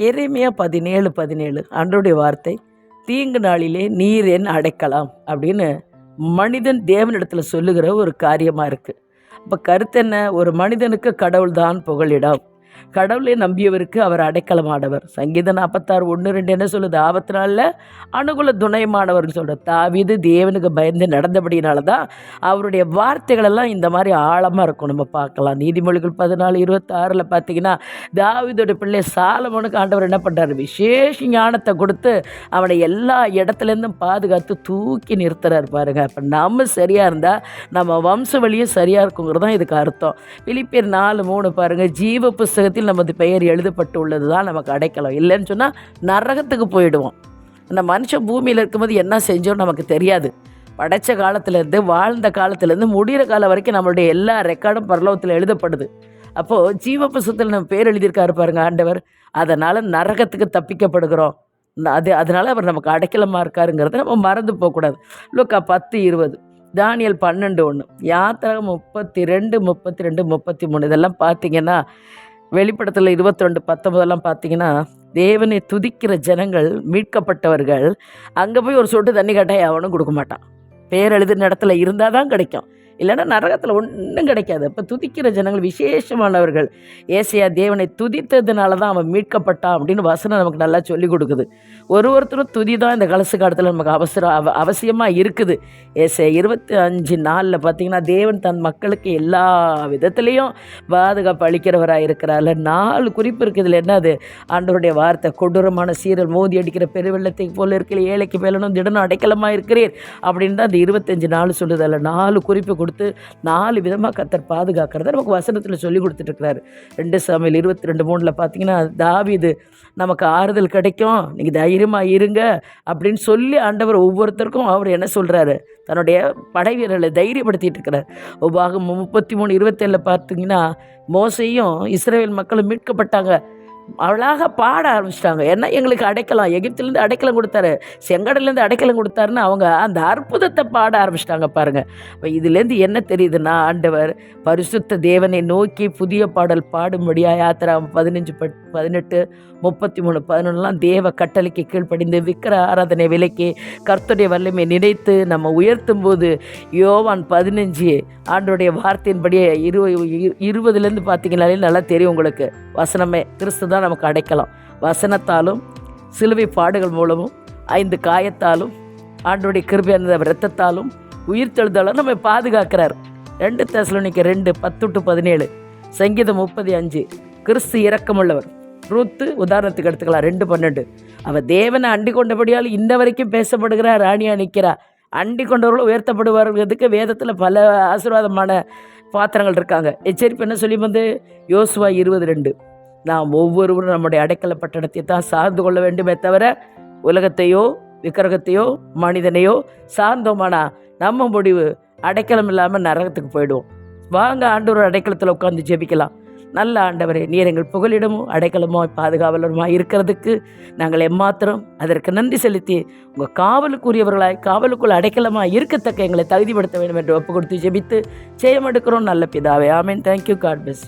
எரேமியா பதினேழு பதினேழு. அன்றைய வார்த்தை தீங்கு நாளிலே நீர் என் அடைக்கலாம் அப்படின்னு மனிதன் தேவனிடத்தில் சொல்லுகிற ஒரு காரியமாக இருக்குது இப்போ கருத்து என்ன? ஒரு மனிதனுக்கு கடவுள் தான் புகழிடம் கடவுளை நம்பியவருக்கு அவர் அடைக்கலமானவர். சங்கீதம் நாற்பத்தாறு ஒன்று ரெண்டு என்ன சொல்லுது? ஆபத்து நாளில் அனுகூல துணையமானவர்னு சொல்கிற தாவிது தேவனுக்கு பயந்து நடந்தபடினால தான் அவருடைய வார்த்தைகளெல்லாம் இந்த மாதிரி ஆழமாக இருக்கும். நம்ம பார்க்கலாம். நீதிமொழிகள் பதினாலு இருபத்தாறில் பார்த்தீங்கன்னா தாவிதோட பிள்ளை சாலமோனுக்கு ஆண்டவர் என்ன பண்ணுறாரு விசேஷ ஞானத்தை கொடுத்து அவனை எல்லா இடத்துலேருந்தும் பாதுகாத்து தூக்கி நிறுத்துறாரு பாருங்க. அப்போ நம்ம சரியாக இருந்தால் நம்ம வம்ச வழியும் சரியாக இருக்குங்கிறது தான் இதுக்கு அர்த்தம். பிலிப்பியர் நாலு மூணு பாருங்கள் ஜீவ புஸ்தகத்தில் நமது பெயர் எழுதப்பட்டு உள்ளது தான் நமக்கு அடைக்கலம். இல்லைன்னு சொன்னால் நரகத்துக்கு போயிடுவோம். அந்த மனுஷன் பூமியில் இருக்கும்போது என்ன செஞ்சோன்னு நமக்கு தெரியாது. படைச்ச காலத்துலேருந்து வாழ்ந்த காலத்துலேருந்து முடிகிற காலம் வரைக்கும் நம்மளுடைய எல்லா ரெக்கார்டும் பரலோகத்தில் எழுதப்படுது. அப்போது ஜீவ புஸ்தகத்தில் நம்ம பேர் எழுதியிருக்காரு பாருங்க ஆண்டவர். அதனால் நரகத்துக்கு தப்பிக்கப்படுகிறோம். அது அதனால் அவர் நமக்கு அடைக்கலமாக இருக்காருங்கிறத நம்ம மறந்து போகக்கூடாது. லுக்கா பத்து இருபது தானியல் பன்னெண்டு ஒன்று யாத்திரா முப்பத்தி ரெண்டு முப்பத்தி ரெண்டு முப்பத்தி மூணு இதெல்லாம் பார்த்தீங்கன்னா வெளிப்படத்தில் இருபத்தி ரெண்டு பார்த்தீங்கன்னா தேவனை துதிக்கிற ஜனங்கள் மீட்கப்பட்டவர்கள் அங்கே போய் ஒரு சொட்டு தண்ணி கட்டாய் அவனும் கொடுக்க மாட்டான். பேர் எழுதின இடத்துல இருந்தால் தான் கிடைக்கும். இல்லைன்னா நரகத்தில் ஒன்றும் கிடைக்காது. அப்போ துதிக்கிற ஜனங்கள் விசேஷமானவர்கள். ஏசையா தேவனை துதித்ததுனால தான் அவன் மீட்கப்பட்டான் அப்படின்னு வசனம் நமக்கு நல்லா சொல்லி கொடுக்குது. ஒரு ஒருத்தரும் துதி தான் இந்த கலசு காலத்தில் நமக்கு அவசரம் அவ அவசியமாக இருக்குது. ஏசையா இருபத்தி அஞ்சு நாளில் பார்த்தீங்கன்னா தேவன் தன் மக்களுக்கு எல்லா விதத்துலேயும் பாதுகாப்பு அளிக்கிறவராக இருக்கிறார். நாலு குறிப்பு இருக்குது. இதில் என்னது? ஆண்டவருடைய வார்த்தை கொடூரமான சீரல் மோதி அடிக்கிற பெருவெள்ளத்தை போல இருக்கிற ஏழைக்கு மேலனும் திடனும் அடைக்கலமாக இருக்கிறீர் அப்படின்னு தான் அந்த இருபத்தஞ்சு நாள் சொல்லுது. அதில் நாலு குறிப்பு கொடுத்து நாலு விதமாக கத்தர் பாதுகாக்கிறத நமக்கு வசனத்தில் சொல்லி கொடுத்துட்ருக்கிறாரு ரெண்டு சாமியில் இருபத்தி ரெண்டு மூணில் பார்த்தீங்கன்னா தாவீது நமக்கு ஆறுதல் கிடைக்கும். நீங்கள் தைரியமாக இருங்க. அப்படின்னு சொல்லி ஆண்டவர் ஒவ்வொருத்தருக்கும் அவர் என்ன சொல்கிறாரு தன்னுடைய படை வீரர்களை தைரியப்படுத்திட்டு இருக்கிறார் உபாகம் முப்பத்தி மூணு இருபத்தேழில் பார்த்தீங்கன்னா மோசையும் இஸ்ரேல் மக்களும் மீட்கப்பட்டாங்க. அவளாக பாட ஆரம்பிச்சிட்டாங்க. ஏன்னா எங்களுக்கு அடைக்கலாம் எகிப்திலேருந்து அடைக்கலம் கொடுத்தாரு. செங்கடலேருந்து அடைக்கலம் கொடுத்தாருன்னு அவங்க அந்த அற்புதத்தை பாட ஆரம்பிச்சிட்டாங்க பாருங்கள் இப்போ இதுலேருந்து என்ன தெரியுதுன்னா ஆண்டவர் பரிசுத்த தேவனை நோக்கி புதிய பாடல் பாடும்படியா யாத்திரா பதினஞ்சு பட் பதினெட்டு முப்பத்தி மூணு பதினொன்றுலாம் தேவ கட்டளைக்கு கீழ்ப்படிந்து விக்கிர ஆராதனை விலைக்கு கர்த்தருடைய வல்லமை நினைத்து நம்ம உயர்த்தும் போது யோவான் பதினஞ்சு ஆண்டோடைய வார்த்தையின்படியே இரு- இருபதுலேருந்து பார்த்தீங்கனாலே நல்லா தெரியும் உங்களுக்கு. வசனமே கிறிஸ்து தான் நமக்கு அடைக்கலாம். வசனத்தாலும் சிலுவை பாடுகள் மூலமும் ஐந்து காயத்தாலும் ஆண்டோடைய கிருபை அந்த உயிர் தெழுதாலும் நம்ம பாதுகாக்கிறார். ரெண்டு தெசலோனிக்க ரெண்டு பத்து டு பதினேழு சங்கீதம் முப்பது அஞ்சு கிறிஸ்து இரக்கமுள்ளவர். ரூத்து உதாரணத்துக்கு எடுத்துக்கலாம் ரெண்டு பன்னெண்டு. அவள் தேவனை அண்டி கொண்டபடியால் இந்த வரைக்கும் பேசப்படுகிறா ராணியா நிற்கிறா அண்டி கொண்டவர்கள் உயர்த்தப்படுவார்களுக்கு வேதத்தில் பல ஆசீர்வாதமான பாத்திரங்கள் இருக்காங்க. எச்சரிப்பு என்ன சொல்லி வந்து யோசுவா இருபது ரெண்டு. நாம் ஒவ்வொருவரும் நம்முடைய அடைக்கல பட்டணத்தை தான் சார்ந்து கொள்ள வேண்டுமே தவிர உலகத்தையோ விக்கிரகத்தையோ மனிதனையோ சார்ந்தோமானா நம்ம முடிவு அடைக்கலம் இல்லாமல் நரகத்துக்கு போயிடுவோம். வாங்க ஆண்டவர் அடைக்கலத்தில் உட்காந்து ஜெபிக்கலாம். நல்ல ஆண்டவரே நீர் எங்கள் புகலிடமும் அடைக்கலமோ பாதுகாவலருமா இருக்கிறதுக்கு நாங்கள் எம்மாத்திரம் அதற்கு நன்றி செலுத்தி உங்கள் காவலுக்குரியவர்களாய் காவலுக்குள் அடைக்கலமாக இருக்கத்தக்க எங்களை தகுதிப்படுத்த வேண்டும் என்று ஒப்பு கொடுத்து ஜெபித்து ஜெயம் எடுக்கிறோம் நல்ல பிதாவே ஆமேன். தேங்க்யூ காட் பெஸ்